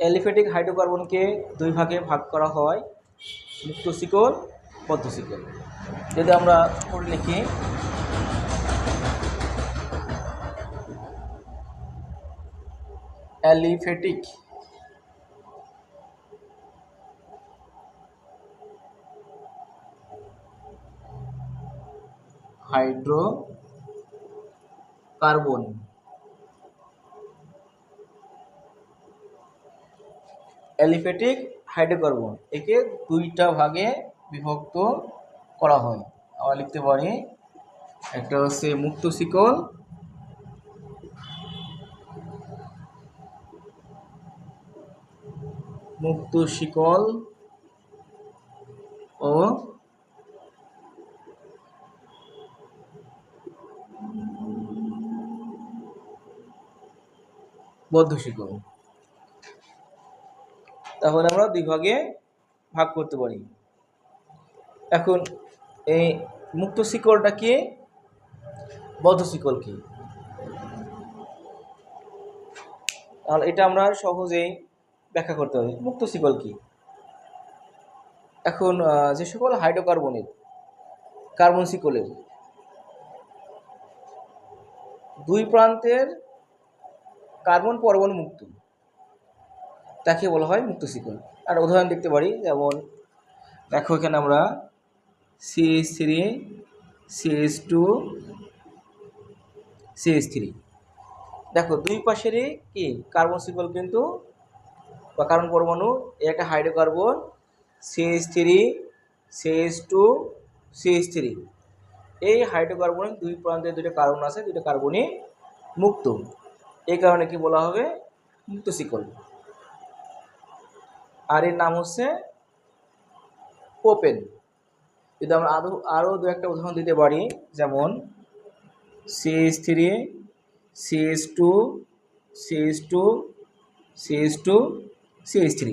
Aliphatic হাইড্রোকার্বনকে দুই ভাগে ভাগ করা হয় মুক্ত শিকল বদ্ধ শিকল যদি আমরা পড়ে লিখি। Aliphatic hydrocarbon. অ্যালিফেটিক হাইড্রোকার্বন, একে দুইটা ভাগে বিভক্ত করা হয়। আমরা লিখতে পারি, একটা হচ্ছে মুক্ত শিকল মুক্ত শিকল ও বদ্ধ শিকল। তাহলে আমরা দুই ভাগে ভাগ করতে পারি। এখন এই মুক্ত শিকলটা কি? বদ্ধ শিকল কি? তাহলে এটা আমরা সহজেই ব্যাখ্যা করতে পারি। মুক্ত শিকল কি? এখন যে সকল হাইড্রোকার্বনের কার্বন শিকলের দুই প্রান্তের কার্বন পরমাণু মুক্ত। তাকে বলা হয় মুক্ত শিকল আর উদাহরণ দেখতে পারি, যেমন দেখো এখানে আমরা CS three CS two CS three দেখো, দুই পাশেরই কি? কার্বন শিকল কিন্তু, বা কার্বন পরমাণু একটা hydrocarbon CS three CS two CS three এই হাইড্রোকার্বনের দুই প্রান্তে দুটো কার্বন আছে দুটো কার্বনই মুক্ত। এই কারণে কি বলা হবে? মুক্ত শিকল আর এর নাম হচ্ছে ওপেন। যদি আমরা আরও আরও দু একটা উদাহরণ দিতে পারি, যেমন CS three CS two CS two CS two CS three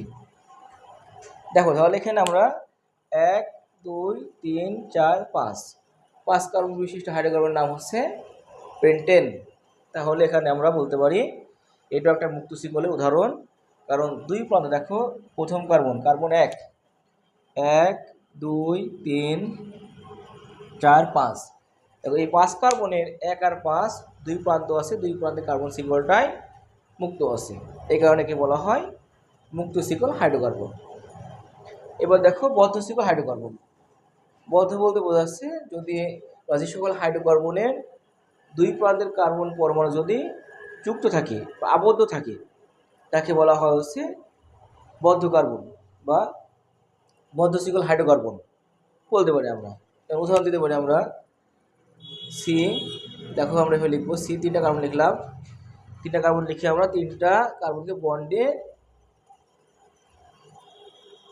দেখো, তাহলে এখানে আমরা এক, দুই, তিন, চার, পাঁচ। পাঁচ কার্বন বিশিষ্ট হাইড্রোকার্বনের নাম হচ্ছে পেন্টেন। তাহলে এখানে আমরা বলতে পারি এটা একটা মুক্ত শিকলের উদাহরণ। কারণ দুই প্রান্ত, দেখো, প্রথম কার্বন কার্বন এক এক, দুই, তিন, চার, পাঁচ। দেখো এই পাঁচ কার্বনের এক আর পাঁচ, দুই প্রান্ত আছে, দুই প্রান্তে কার্বন শিকলটাই মুক্ত আছে। এই কারণে কি বলা হয়? মুক্ত শিকল হাইড্রোকার্বন। এবার দেখো, বদ্ধ শিকল হাইড্রোকার্বন। বদ্ধ বলতে বোঝাচ্ছে যদি যে সকল হাইড্রোকার্বনের দুই প্রান্তের কার্বন পরমাণু যদি যুক্ত থাকে বা আবদ্ধ থাকে তাকে বলা হয় হচ্ছে বদ্ধ কার্বন বা বদ্ধ শিকল হাইড্রোকার্বন বলতে পারি আমরা। উদাহরণ দিতে পারি আমরা সি দেখো আমরা এভাবে লিখব সি তিনটা কার্বন লিখলাম। তিনটা কার্বন লিখে আমরা তিনটা কার্বনকে বন্ডে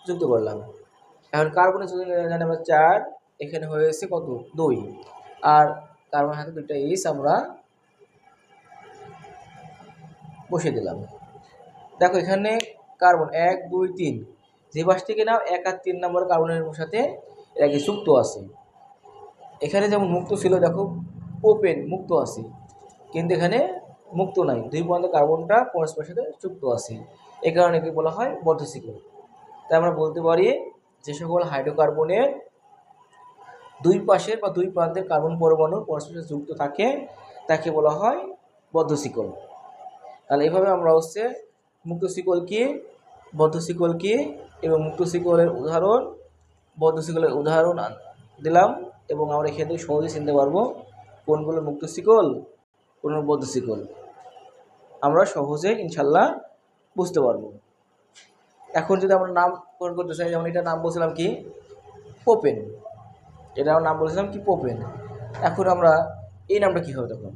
যুক্ত করলাম। এখন কার্বনের যদি জানি আমরা চার, এখানে হয়েছে কত? দুই। আর কার্বন হাতে দুইটা এইচ আমরা বসিয়ে দিলাম। দেখো এখানে কার্বন এক, দুই, তিন। যে পাশ থেকে নাও, এক আর তিন নম্বর কার্বনের সাথে এর আগে যুক্ত আছে। এখানে যেমন মুক্ত ছিল, দেখো ওপেন মুক্ত আছে। কিন্তু এখানে মুক্ত নাই। দুই পর্যন্ত কার্বনটা পরস্পরের সাথে যুক্ত আছে। এ কারণে কি বলা হয়? বদ্ধশিকল তাই আমরা বলতে পারি যে সকল হাইড্রোকার্বনের দুই পাশের বা দুই প্রান্তের কার্বন পরমাণু পরস্পরের যুক্ত থাকে, তাকে বলা হয় বদ্ধশিকল তাহলে এইভাবে আমরা হচ্ছে মুক্ত শিকল কি? বদ্ধ শিকল কি? এবং মুক্ত শিকলের উদাহরণ, বদ্ধ শিকলের উদাহরণ দিলাম এবং আমরা এখান থেকে সহজে চিনতে পারব কোনগুলো মুক্ত শিকল কোন বদ্ধ শিকল। আমরা সহজে ইনশাল্লাহ বুঝতে পারব। এখন যদি আমরা নাম করতে চাই, যেমন এটা নাম বলছিলাম কি? পোপেন এটা আমার নাম বলেছিলাম কি? পোপেন এখন আমরা এই নামটা কী হবে তখন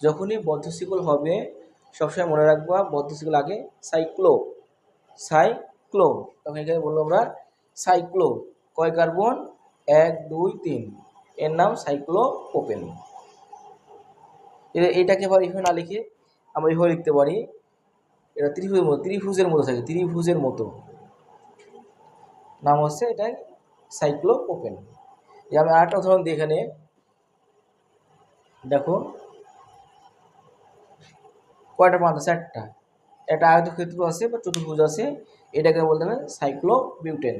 যখনই বদ্ধ বদ্ধশিকল হবে সবসময় মনে রাখবা বদ্ধশিকল আগে সাইক্লো সাইক্লো তখন এখানে বলল আমরা সাইক্লো কয় কার্বন? এক, দুই, তিন। এর নাম সাইক্লো ওপেন এইটাকে আবার এইভাবে না লিখে আমরা এইভাবে লিখতে পারি। এটা ত্রিভুজের মতো ত্রিভুজের মতো থাকে, ত্রিভুজের মতো। নাম হচ্ছে এটা সাইক্লো ওপেন আমি আরেকটা উদাহরণ দিই এখানে দেখো। কয়টা প্রান্ত চারটা একটা। আয়তক্ষেত্র আছে বা চতুর্ভুজ আছে, এটাকে বলতে হবে সাইক্লোবিউটেন।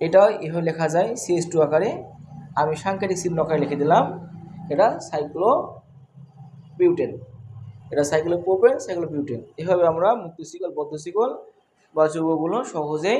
এটাও এভাবে লেখা যায় সিএস টু আকারে। আমি সাংকেতিক চিহ্ন আকারে লিখে দিলাম, এটা সাইক্লো বিউটেন এটা সাইক্লোপ্রোপেন, সাইক্লোবিউটেন। এভাবে আমরা মুক্তশিকল শিকল, বদ্ধ শিকল বা যৌগগুলো সহজেই